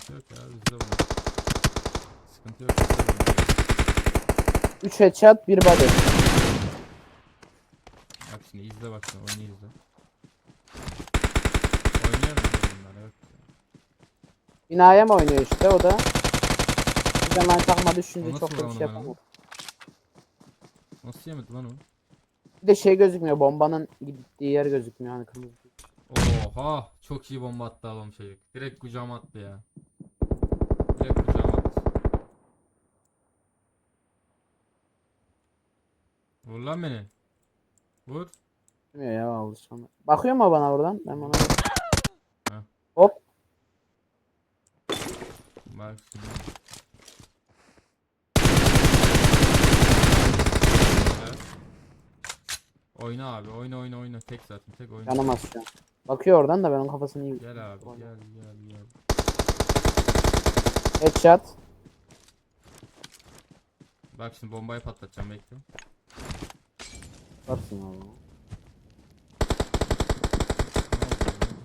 Sıkıntı yok ya bizde bu. Sıkıntı yok. bizde bu. 3 headshot 1 body. Bak şimdi izle bak şimdi oyunu izle. Oynuyor mu bunlar evet. Binaya mı oynuyor işte o da. Bir zaman takma O düşünce nasıl çok da bir şey yapamam. Nasıl yemedi lan o? Bir de şey gözükmüyor bombanın gittiği yer gözükmüyor hani kırmızı. Oha çok iyi bomba attı adam çocuk. Direkt kucağıma attı ya. Direkt kucağıma. Vur lan beni. Vur. Bilmiyor ya alışkanlık. Bakıyor mu bana oradan? Ben ona... Ha. Hop. Bak şimdi. Evet. Oyna abi oyna oyna oyna tek zaten tek oyna. Yanamaz şu an. Bakıyor oradan da ben onun kafasını iyi. Gel abi gel gel gel. Headshot. Bak şimdi bombayı patlatacağım bekle. Varsın abi.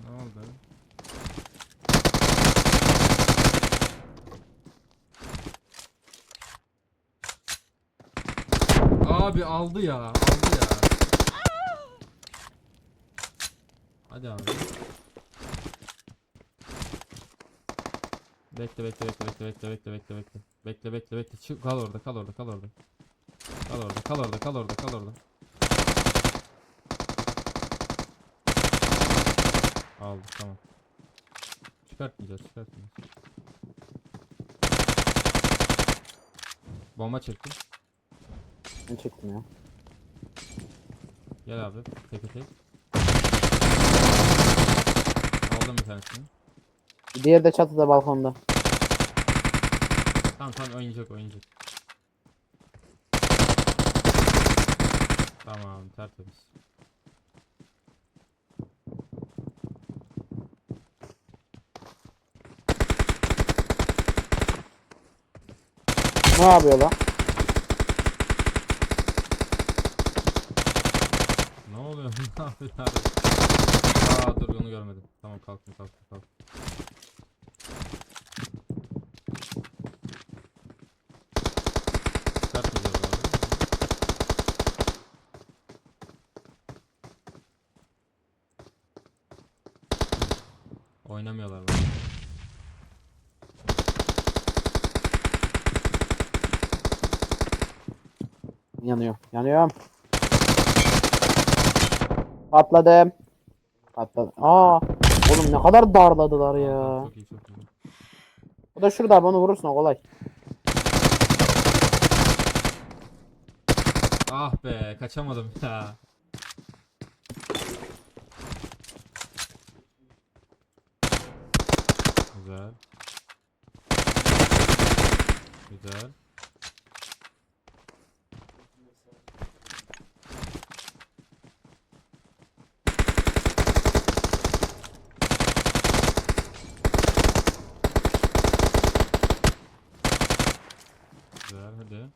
Ne oldu? Ne oldu? Abi aldı ya, aldı ya. Hadi abi. Bekle bekle bekle bekle bekle bekle bekle bekle. Bekle bekle bekle. Çık kal orada kal orada kal orada. Kal orada kal orada kal orada kal orada. Aldı tamam. Çıkartmayacağız çıkartmayacağız. Bomba çektim. Ben çektim ya. Gel abi tek tek. Aldım bir tanesini. Diğeri de çatıda balkonda. Tamam tamam oynayacak oynayacak. Tamam tertemiz. Ne yapıyor lan? Ne oluyor? ne yapıyorlar? Aa dur onu görmedim. Tamam kalktım kalktım kalktım. Çıkartmayacağız abi. Oynamıyorlar bak. Yanıyor. Yanıyorum. Patladım. Patladı. Aa, oğlum ne kadar darladılar ya. Çok iyi çok iyi. O da şurada abi, onu vurursun o kolay. Ah be kaçamadım ya. Güzel. Güzel hadi.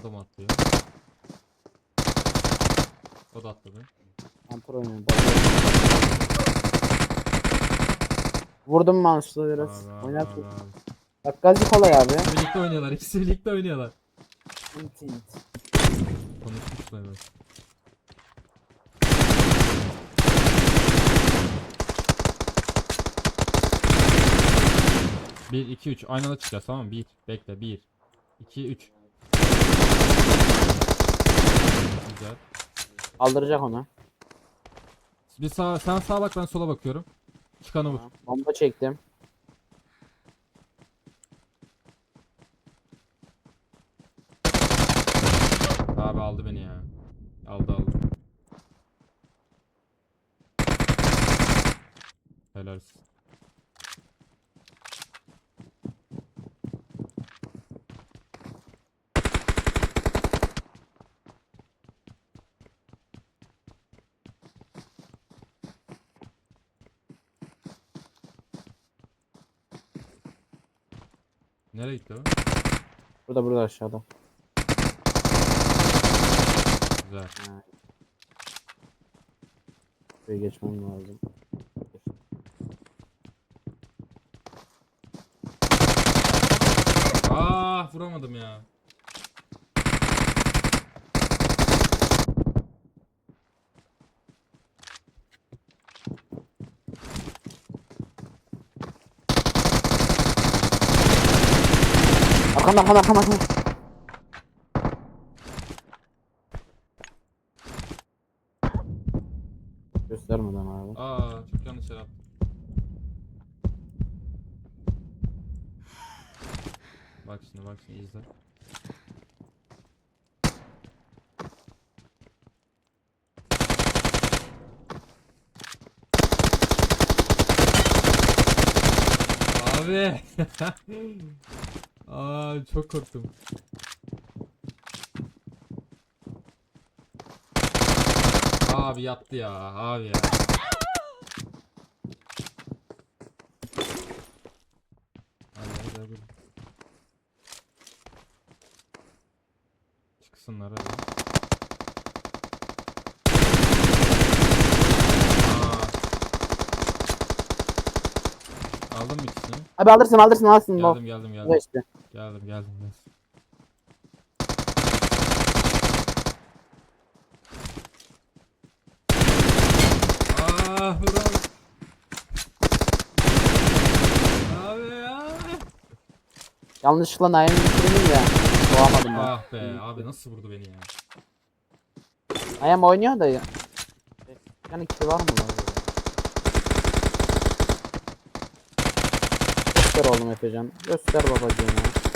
Adam atlıyor. O da atladı. Antır oynuyor. Vurdum manşlı biraz. Abi, abi, Oynat. abi, abi. Bak gazi kolay abi. Birlikte oynuyorlar. ikisi birlikte oynuyorlar. İnt, int. Konuşmuşlar evet. Bir, iki, üç. Aynı anda çıkacağız tamam mı? Bir. Bekle. Bir. iki, üç. Güzel. Kaldıracak onu. Bir sağ, sen sağa bak ben sola bakıyorum. Çıkanı vur. Bomba çektim. Abi aldı beni ya. Aldı aldı. Helal olsun. Nereye gitti o? Burada burada aşağıda. Güzel. Şuraya geçmem lazım. Ah vuramadım ya. Arkanda arkanda arkanda arkanda. Göstermeden abi. Aa çok yanlış yere attım. Bak şimdi bak şimdi izle. Abi. Aa çok korktum. Abi yattı ya abi ya. Hadi hadi. Çıksınlar hadi. Mı ikisini? Abi alırsın alırsın alırsın. Geldim geldim geldim. işte. Geldim geldim geldim. Ah bravo. Abi ya. Yanlışlıkla Naim'i bitirdim ya. Doğamadım ben. Ah be abi nasıl vurdu beni ya. Naim oynuyor da ya. Yani ki var mı lan? Göster oğlum Efecan. Göster babacığım ya.